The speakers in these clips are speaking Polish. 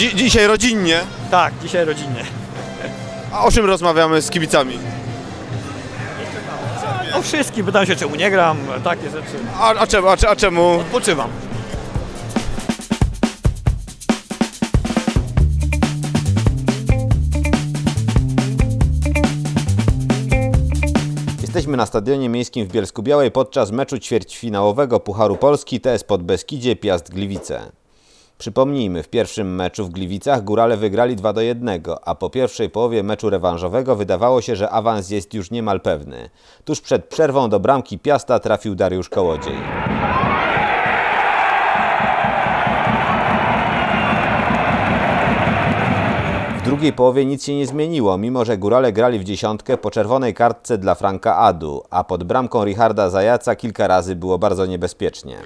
Dzi dzisiaj rodzinnie. Tak, dzisiaj rodzinnie. A o czym rozmawiamy z kibicami? O wszystkim, pytam się czemu nie gram, takie rzeczy. A, a, czemu, a, a czemu? Odpoczywam. Jesteśmy na Stadionie Miejskim w Bielsku Białej podczas meczu ćwierćfinałowego Pucharu Polski TS Podbeskidzie Piast Gliwice. Przypomnijmy, w pierwszym meczu w Gliwicach Górale wygrali 2 do 1, a po pierwszej połowie meczu rewanżowego wydawało się, że awans jest już niemal pewny. Tuż przed przerwą do bramki Piasta trafił Dariusz Kołodziej. W drugiej połowie nic się nie zmieniło, mimo że Górale grali w dziesiątkę po czerwonej kartce dla Franka Adu, a pod bramką Richarda Zajaca kilka razy było bardzo niebezpiecznie.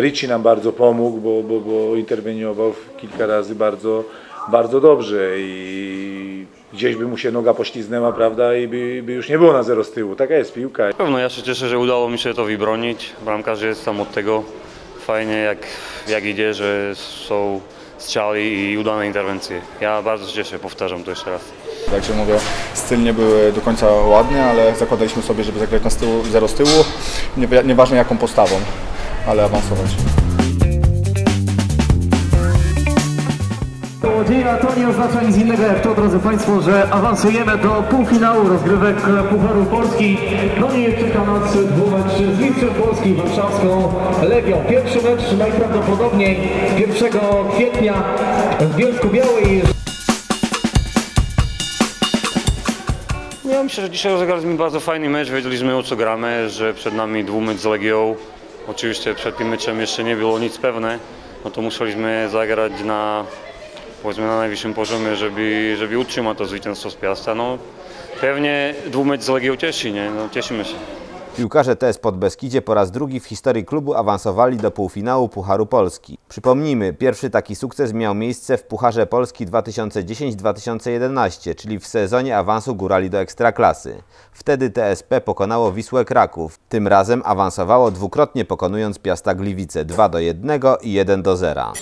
Ricci nam bardzo pomógł, bo, bo, bo interweniował kilka razy bardzo, bardzo dobrze i gdzieś by mu się noga pośliznęła, prawda, i by, by już nie było na zero z tyłu. Taka jest piłka. Na pewno ja się cieszę, że udało mi się to wybronić. Bramkarz jest tam od tego fajnie, jak, jak idzie, że są strzały i udane interwencje. Ja bardzo się cieszę, powtarzam to jeszcze raz. Także mówię, styl nie był do końca ładny, ale zakładaliśmy sobie, żeby zagrać na z tyłu, zero z tyłu, nie, nieważne jaką postawą, ale awansować. Kołodzieja to nie oznacza nic innego jak to, drodzy Państwo, że awansujemy do półfinału rozgrywek Pucharu Polski. No i czeka nas dwumecz z mistrzem Polski warszawską Legią. Pierwszy mecz najprawdopodobniej 1 kwietnia w Bielsku Białej. Ja myślę, że dzisiaj rozegraliśmy bardzo fajny mecz, wiedzieliśmy o co gramy, że przed nami dwumecz z Legią. Oczywiście przed tym meczem jeszcze nie było nic pewne, no to musieliśmy zagrać na, powiedzmy, na najwyższym poziomie, żeby, żeby utrzymać to zwycięstwo z Piasta. No, pewnie dwumecz z Legią cieszy, nie? No, cieszymy się. Piłkarze TS Podbeskidzie po raz drugi w historii klubu awansowali do półfinału Pucharu Polski. Przypomnijmy, pierwszy taki sukces miał miejsce w Pucharze Polski 2010-2011, czyli w sezonie awansu górali do Ekstraklasy. Wtedy TSP pokonało Wisłę Kraków. Tym razem awansowało dwukrotnie pokonując Piasta Gliwice 2 do 1 i 1 do 0.